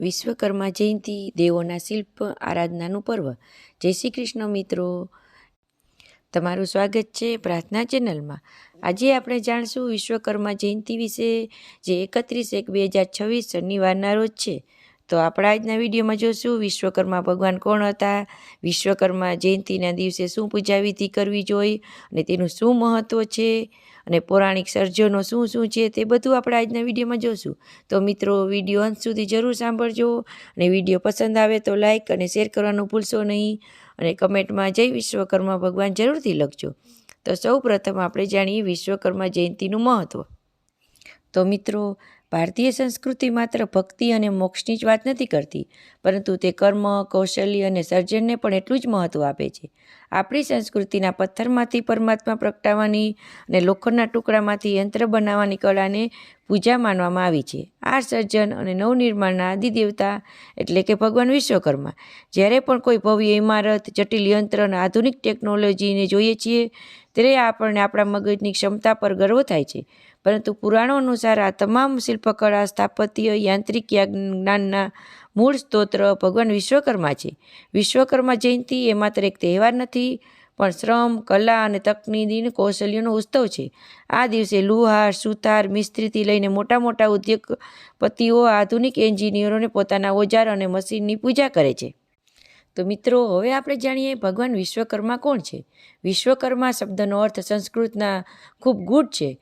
વિશ્વકર્મા જયંતિ, દેવોના શિલ્પ, આરાધનાનું પર્વ. જય શ્રી કૃષ્ણ મિત્રો. તમારું સ્વાગત છે પ્રાર્થના ચેનલમાં. આજે આપણે જાણશું વિશ્વકર્મા જયંતિ વિશે, જે એકત્રીસ એક બે હજાર છવ્વીસ શનિવારના રોજ છે. તો આપણા આજના વિડીયોમાં જોશું, વિશ્વકર્મા ભગવાન કોણ હતા? વિશ્વકર્મા જયંતિના દિવસે શું પૂજા વિધિ કરવી જોઈએ અને તેનું શું મહત્ત્વ છે? અને પૌરાણિક સર્જનો શું શું છે? તે બધું આપણે આજના વિડીયોમાં જોશું. તો મિત્રો, વીડિયો અંત સુધી જરૂર સાંભળજો. અને વીડિયો પસંદ આવે તો લાઇક અને શેર કરવાનું ભૂલશો નહીં. અને કમેન્ટમાં જય વિશ્વકર્મા ભગવાન જરૂરથી લખજો. તો સૌ પ્રથમ આપણે જાણીએ વિશ્વકર્મા જયંતિનું મહત્ત્વ તો મિત્રો ભારતીય સંસ્કૃતિ માત્ર ભક્તિ અને મોક્ષની જ વાત નથી કરતી, પરંતુ તે કર્મ, કૌશલ્ય અને સર્જનને પણ એટલું જ મહત્ત્વ આપે છે. આપણી સંસ્કૃતિના પથ્થરમાંથી પરમાત્મા પ્રગટાવવાની અને લોખંડના ટુકડામાંથી યંત્ર બનાવવાની કળાને પૂજા માનવામાં આવી છે. આ સર્જન અને નવનિર્માણના આદિદેવતા એટલે કે ભગવાન વિશ્વકર્મા. જ્યારે પણ કોઈ ભવ્ય ઇમારત, જટિલ યંત્ર અને આધુનિક ટેકનોલોજીને જોઈએ છીએ, ત્યારે આપણને આપણા મગજની ક્ષમતા પર ગર્વ થાય છે. પરંતુ પુરાણો અનુસાર આ તમામ શિલ્પકળા સ્થાપત્ય, યાંત્રિક જ્ઞાનના મૂળ સ્તોત્ર ભગવાન વિશ્વકર્મા છે વિશ્વકર્મા જયંતિ એ માત્ર એક તહેવાર નથી, પણ શ્રમ, કલા અને તકનીકી કૌશલ્યનો ઉત્સવ છે. આ દિવસે લુહાર, સુથાર, મિસ્ત્રીથી લઈને મોટા મોટા ઉદ્યોગપતિઓ, આધુનિક એન્જિનિયરોને પોતાના ઓજાર અને મશીનની પૂજા કરે છે. તો મિત્રો, હવે આપણે જાણીએ ભગવાન વિશ્વકર્મા કોણ છે? વિશ્વકર્મા શબ્દનો અર્થ સંસ્કૃતના ખૂબ ગૂઢ છે.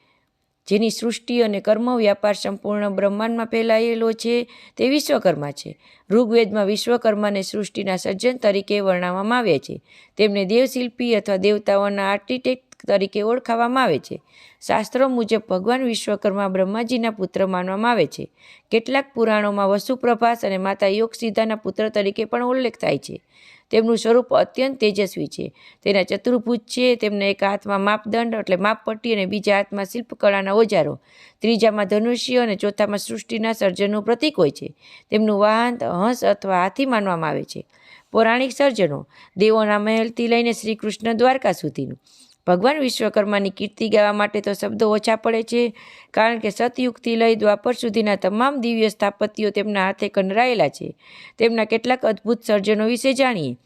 જેની સૃષ્ટિ અને કર્મ વ્યાપાર સંપૂર્ણ બ્રહ્માંડમાં ફેલાયેલો છે, તે વિશ્વકર્મા છે. ઋગ્વેદમાં વિશ્વકર્માને સૃષ્ટિના સર્જન તરીકે વર્ણવવામાં આવે છે. તેમને દેવશિલ્પી અથવા દેવતાઓના આર્કિટેક્ટ તરીકે ઓળખાવવામાં આવે છે. શાસ્ત્રો મુજબ ભગવાન વિશ્વકર્મા બ્રહ્માજીના પુત્ર માનવામાં આવે છે. કેટલાક પુરાણોમાં વસુપ્રભાસ અને માતા યોગસિદ્ધાના પુત્ર તરીકે પણ ઉલ્લેખ થાય છે. તેમનું સ્વરૂપ અત્યંત તેજસ્વી છે. તેના ચતુર્ભુજ છે, તેમના એક હાથમાં માપદંડ એટલે માપપટ્ટી અને બીજા હાથમાં શિલ્પકળાના ઓજારો. ત્રીજામાં ધનુષ્ય અને ચોથામાં સૃષ્ટિના સર્જનનું પ્રતીક હોય છે. તેમનું વાહન, હંસ અથવા હાથી માનવામાં આવે છે. પૌરાણિક સર્જનો દેવોના મહેલથી લઈને શ્રી કૃષ્ણ દ્વારકા સુધીનું. ભગવાન વિશ્વકર્માની કીર્તિ ગાવા માટે તો શબ્દો ઓછા પડે છે, કારણ કે સતયુગથી લઈ દ્વાપર સુધીના તમામ દિવ્ય સ્થાપત્યો તેમના હાથે કંડરાયેલા છે. તેમના કેટલાક અદ્ભુત સર્જનો વિશે જાણીએ.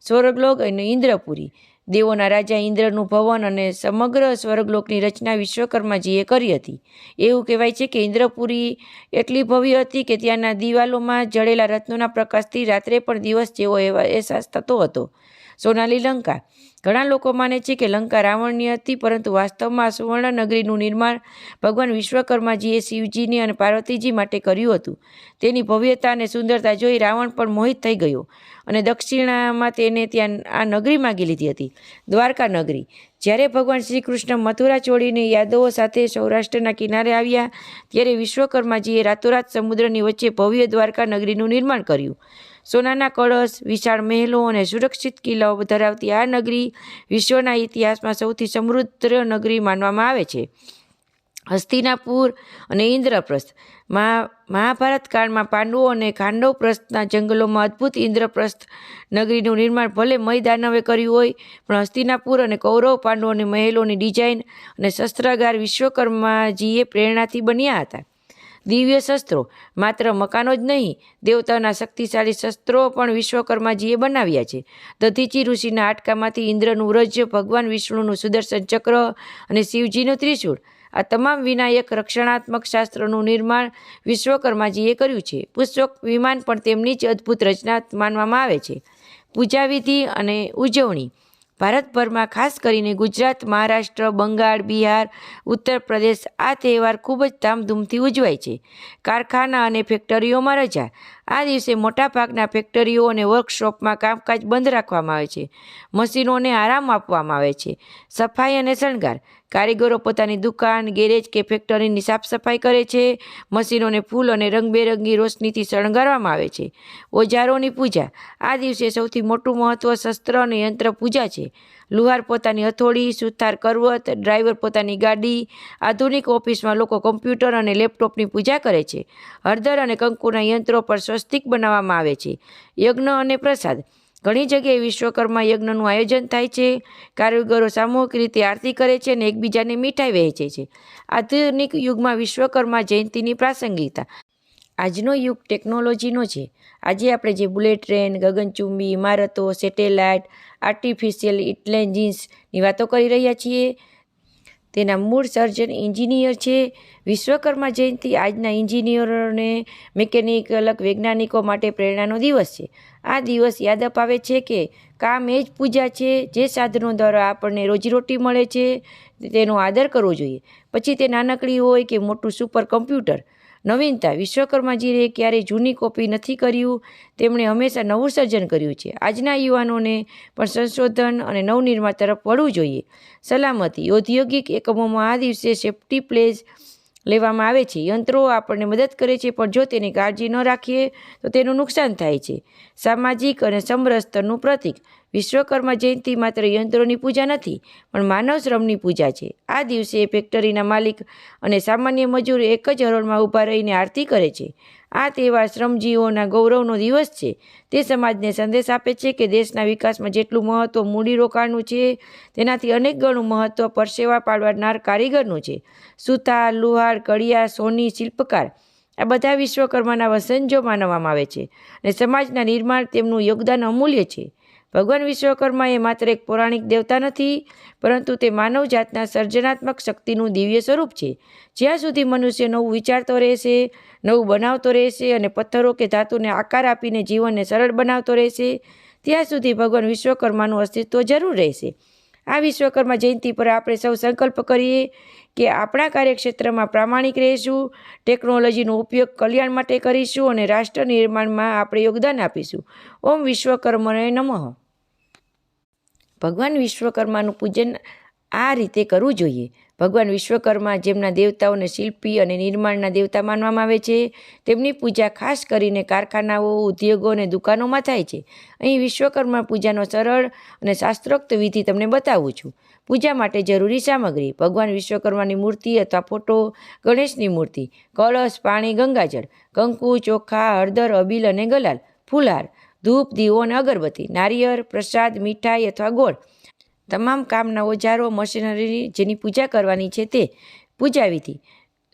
સ્વર્ગલોક અને ઇન્દ્રપુરી. દેવોના રાજા ઇન્દ્રનું ભવન અને સમગ્ર સ્વર્ગલોકની રચના વિશ્વકર્માજીએ કરી હતી. એવું કહેવાય છે કે ઇન્દ્રપુરી એટલી ભવ્ય હતી કે ત્યાંના દિવાલોમાં જડેલા રત્નોના પ્રકાશથી રાત્રે પણ દિવસ જેવો એવા અહેસાસ થતો હતો. સોનાલી લંકા. ઘણા લોકો માને છે કે લંકા રાવણની હતી, પરંતુ વાસ્તવમાં સુવર્ણ નગરીનું નિર્માણ ભગવાન વિશ્વકર્માજીએ શિવજીની અને પાર્વતીજી માટે કર્યું હતું. તેની ભવ્યતા અને સુંદરતા જોઈ રાવણ પણ મોહિત થઈ ગયો અને દક્ષિણામાં તેને ત્યાં આ નગરી માગી લીધી હતી, દ્વારકા નગરી. જ્યારે ભગવાન શ્રી કૃષ્ણ મથુરા છોડીને યાદવો સાથે સૌરાષ્ટ્રના કિનારે આવ્યા, ત્યારે વિશ્વકર્માજીએ રાતોરાત સમુદ્રની વચ્ચે ભવ્ય દ્વારકા નગરીનું નિર્માણ કર્યું. સોનાના કળશ, વિશાળ મહેલો અને સુરક્ષિત કિલ્લાઓ ધરાવતી આ નગરી વિશ્વના ઇતિહાસમાં સૌથી સમૃદ્ધ નગરી માનવામાં આવે છે. હસ્તિનાપુર અને ઇન્દ્રપ્રસ્થ. મહાભારત કાળમાં પાંડવો અને ખાંડવપ્રસ્થના જંગલોમાં અદ્ભુત ઇન્દ્રપ્રસ્થ નગરીનું નિર્માણ ભલે મયદાનવે કર્યું હોય, પણ હસ્તિનાપુર અને કૌરવ પાંડવોની મહેલોની ડિઝાઇન અને શસ્ત્રાગાર વિશ્વકર્માજીએ પ્રેરણાથી બન્યા હતા. દિવ્ય શસ્ત્રો. માત્ર મકાનો જ નહીં દેવતાના શક્તિશાળી શસ્ત્રો પણ વિશ્વકર્માજીએ બનાવ્યા છે. દધીચી ઋષિના આટકામાંથી ઇન્દ્રનું વ્રજ, ભગવાન વિષ્ણુનું સુદર્શન ચક્ર અને શિવજીનું ત્રિશૂળ. આ તમામ વિનાયક રક્ષણાત્મક શાસ્ત્રોનું નિર્માણ વિશ્વકર્માજીએ કર્યું છે. પુષ્પક વિમાન પણ તેમની જ અદ્ભુત રચના માનવામાં આવે છે. પૂજાવિધિ અને ઉજવણી. ભારતભરમાં ખાસ કરીને ગુજરાત, મહારાષ્ટ્ર, બંગાળ, બિહાર ઉત્તર પ્રદેશ આ તહેવાર ખૂબ જ ધામધૂમથી ઉજવાય છે. કારખાના અને ફેક્ટરીઓમાં રજા આ દિવસે મોટાભાગના ફેક્ટરીઓ અને વર્કશોપમાં કામકાજ બંધ રાખવામાં આવે છે. મશીનોને આરામ આપવામાં આવે છે. સફાઈ અને શણગાર. કારીગરો પોતાની દુકાન, ગેરેજ કે ફેક્ટરીની સાફ સફાઈ કરે છે. મશીનોને ફૂલ અને રંગબેરંગી રોશનીથી શણગારવામાં આવે છે. ઓજારોની પૂજા. આ દિવસે સૌથી મોટું મહત્ત્વ શસ્ત્ર અને યંત્ર પૂજા છે. લુહાર પોતાની હથોડી, સુથાર કરવત, ડ્રાઈવર પોતાની ગાડી, આધુનિક ઓફિસમાં લોકો કમ્પ્યુટર અને લેપટોપની પૂજા કરે છે. હળદર અને કંકુના યંત્રો પર સ્વસ્તિક બનાવવામાં આવે છે. યજ્ઞ અને પ્રસાદ. ઘણી જગ્યાએ વિશ્વકર્મા યજ્ઞનું આયોજન થાય છે. કારીગરો સામૂહિક રીતે આરતી કરે છે અને એકબીજાને મીઠાઈ વહેંચે છે. આધુનિક યુગમાં વિશ્વકર્મા જયંતિની પ્રાસંગિકતા. આજનો યુગ ટેકનોલોજીનો છે. આજે આપણે જે બુલેટ ટ્રેન, ગગનચુંબી, ઇમારતો, સેટેલાઇટ, આર્ટિફિશિયલ ઇન્ટેલિજન્સની વાતો કરી રહ્યા છીએ. તેના મૂળ સર્જન એન્જિનિયર છે વિશ્વકર્મા જયંતિ. આજના એન્જિનિયરોને અલગ વૈજ્ઞાનિકો માટે પ્રેરણાનો દિવસ છે. આ દિવસ યાદ અપાવે છે કે કામ એ જ પૂજા છે જે સાધનો દ્વારા આપણને રોજીરોટી મળે છે. તેનો આદર કરવો જોઈએ. પછી તે નાનકડી હોય કે મોટું સુપર કમ્પ્યુટર નવીનતા વિશ્વકર્માજીએ ક્યારેય જૂની કોપી નથી કર્યું. તેમણે હંમેશા નવું સર્જન કર્યું છે. આજના યુવાનોને પણ સંશોધન અને નવનિર્માણ તરફ વળવું જોઈએ. સલામતી ઔદ્યોગિક એકમોમાં આ દિવસે સેફ્ટી પ્લેસ લેવામાં આવે છે. યંત્રો આપણને મદદ કરે છે, પણ જો તેની કાળજી ન રાખીએ, તો તેનું નુકસાન થાય છે. સામાજિક અને સમરસતાનું પ્રતીક વિશ્વકર્મા જયંતિ માત્ર યંત્રોની પૂજા નથી, પણ માનવ શ્રમની પૂજા છે. આ દિવસે ફેક્ટરીના માલિક અને સામાન્ય મજૂર એક જ હરોળમાં ઊભા રહીને આરતી કરે છે. આ તહેવાર શ્રમજીવીઓના ગૌરવનો દિવસ છે. તે સમાજને સંદેશ આપે છે કે દેશના વિકાસમાં જેટલું મહત્ત્વ મૂડીરોકાણનું છે, તેનાથી અનેક ગણું મહત્ત્વ પરસેવા પાડવાનાર કારીગરનું છે. સુથાર લુહાર, કડિયા, સોની, શિલ્પકાર, આ બધા વિશ્વકર્માના વસંજો માનવામાં આવે છે અને સમાજના નિર્માણ તેમનું યોગદાન અમૂલ્ય છે. ભગવાન વિશ્વકર્મા એ માત્ર એક પૌરાણિક દેવતા નથી, પરંતુ તે માનવ જાતના સર્જનાત્મક શક્તિનું દિવ્ય સ્વરૂપ છે. જ્યાં સુધી મનુષ્ય નવું વિચારતો રહેશે, નવું બનાવતો રહેશે અને પથ્થરો કે ધાતુને આકાર આપીને જીવનને સરળ બનાવતો રહેશે, ત્યાં સુધી ભગવાન વિશ્વકર્માનું અસ્તિત્વ જરૂર રહેશે. આ વિશ્વકર્મા જયંતિ પર આપણે સૌ સંકલ્પ કરીએ કે આપણા કાર્યક્ષેત્રમાં પ્રામાણિક રહીશું, ટેકનોલોજીનો ઉપયોગ કલ્યાણ માટે કરીશું અને રાષ્ટ્ર નિર્માણમાં આપણે યોગદાન આપીશું. ઓમ વિશ્વકર્મને નમઃ. ભગવાન વિશ્વકર્માનું પૂજન આ રીતે કરવું જોઈએ. ભગવાન વિશ્વકર્મા જેમના દેવતાઓને શિલ્પી અને નિર્માણના દેવતા માનવામાં આવે છે, તેમની પૂજા ખાસ કરીને કારખાનાઓ, ઉદ્યોગો અને દુકાનોમાં થાય છે. અહીં વિશ્વકર્મા પૂજાનો સરળ અને શાસ્ત્રોક્ત વિધિ તમને બતાવું છું. પૂજા માટે જરૂરી સામગ્રી, ભગવાન વિશ્વકર્માની મૂર્તિ અથવા ફોટો, ગણેશની મૂર્તિ, કળશ, પાણી, ગંગાજળ, કંકુ, ચોખા, હળદર, અબીલ અને ગલાલ ફૂલહાર ધૂપ, દીવો અને અગરબત્તી, નારિયેળ, પ્રસાદ, મીઠાઈ અથવા ગોળ. તમામ કામના ઓજારો, મશીનરી જેની પૂજા કરવાની છે તે પૂજાવી વિધિ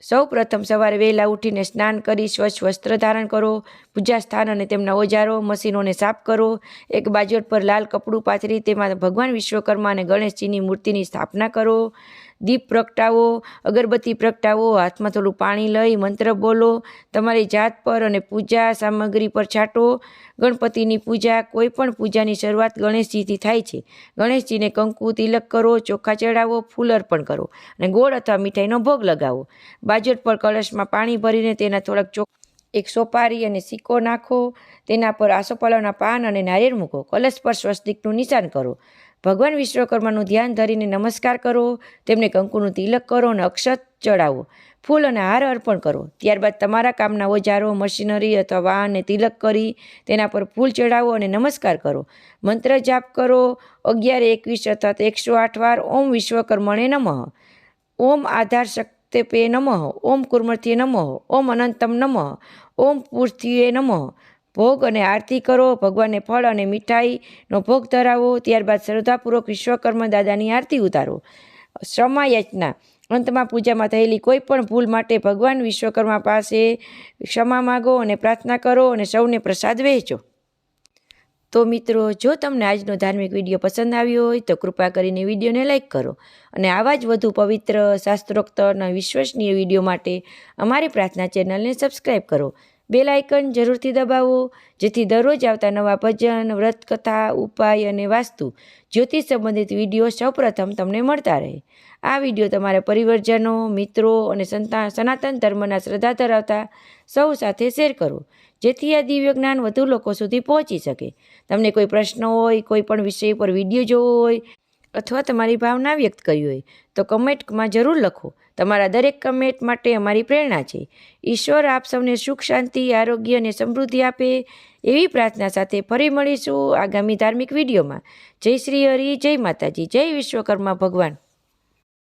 સૌ પ્રથમ સવારે વહેલા ઉઠીને સ્નાન કરી, સ્વચ્છ વસ્ત્ર ધારણ કરો, પૂજા સ્થાન અને તેમના ઓજારો, મશીનોને સાફ કરો. એક બાજુ પર લાલ કપડું પાથરી, તેમાં ભગવાન વિશ્વકર્મા અને ગણેશજીની મૂર્તિની સ્થાપના કરો. દીપ પ્રગટાવો, અગરબત્તી પ્રગટાવો, હાથમાં થોડું પાણી લઈ મંત્ર બોલો, તમારી જાત પર અને પૂજા સામગ્રી પર છાંટો. ગણપતિની પૂજા, કોઈ પણ પૂજાની શરૂઆત ગણેશજીથી થાય છે. ગણેશજીને કંકુ, તિલક કરો, ચોખા ચડાવો, ફૂલ અર્પણ કરો અને ગોળ અથવા મીઠાઈનો ભોગ લગાવો. બાજટ પર કળશમાં પાણી ભરીને તેના થોડાક ચોખ એક સોપારી અને સિક્કો નાખો. તેના પર આસોપાલવના પાન અને નારિયેળ મૂકો. કલશ પર સ્વસ્તિકનું નિશાન કરો. ભગવાન વિશ્વકર્માનું ધ્યાન ધરીને નમસ્કાર કરો, તેમને કંકુનું તિલક કરો અને અક્ષત ચડાવો. ફૂલ અને હાર અર્પણ કરો. ત્યારબાદ તમારા કામના ઓજારો, મશીનરી અથવા વાહનને તિલક કરી, તેના પર ફૂલ ચડાવો અને નમસ્કાર કરો. મંત્ર જાપ કરો. અગિયાર, એકવીસ અથવા એકસો આઠ વાર ઓમ વિશ્વકર્મણે નમઃ. ઓમ આધાર શક્તિ પે નમઃ. ઓમ કુર્મથ્યે નમઃ. ઓમ અનંતમ નમઃ. ઓમ પૂર્થિએ નમઃ. ભોગ અને આરતી કરો, ભગવાનને ફળ અને મીઠાઈનો ભોગ ધરાવો, ત્યારબાદ શ્રદ્ધાપૂર્વક વિશ્વકર્મા દાદાની આરતી ઉતારો. ક્ષમા યાચના અંતમાં પૂજામાં થયેલી કોઈ પણ ભૂલ માટે ભગવાન વિશ્વકર્મા પાસે ક્ષમા માગો અને પ્રાર્થના કરો અને સૌને પ્રસાદ વહેંચો. તો મિત્રો, જો તમને આજનો ધાર્મિક વીડિયો પસંદ આવ્યો હોય, તો કૃપા કરીને વિડીયોને લાઇક કરો અને આવા જ વધુ પવિત્ર, શાસ્ત્રોક્ત અને વિશ્વસનીય વીડિયો માટે અમારી પ્રાર્થના ચેનલને સબસ્ક્રાઈબ કરો. બેલ આઇકન જરૂરથી દબાવો, જેથી દરરોજ આવતા નવા ભજન વ્રત કથા ઉપાય અને વાસ્તુ જ્યોતિષ સંબંધિત વીડિયો સૌપ્રથમ તમને મળતા રહે. આ વીડિયો તમારા પરિવારજનો, મિત્રો અને સંતા, સનાતન ધર્મના શ્રદ્ધા ધરાવતા સૌ સાથે શેર કરો, જેથી આ દિવ્ય જ્ઞાન વધુ લોકો સુધી પહોંચી શકે. તમને કોઈ પ્રશ્ન હોય, કોઈ પણ વિષય પર વીડિયો જોવો હોય અથવા તમારી ભાવના વ્યક્ત કરવી હોય, તો કમેન્ટમાં જરૂર લખો. તમારા દરેક કમેન્ટ માટે અમારી પ્રેરણા છે. ઈશ્વર આપ સૌને સુખ, શાંતિ, આરોગ્ય અને સમૃદ્ધિ આપે એવી પ્રાર્થના સાથે ફરી મળીશું આગામી ધાર્મિક વિડીયોમાં. જય શ્રી હરિ, જય માતાજી, જય વિશ્વકર્મા ભગવાન.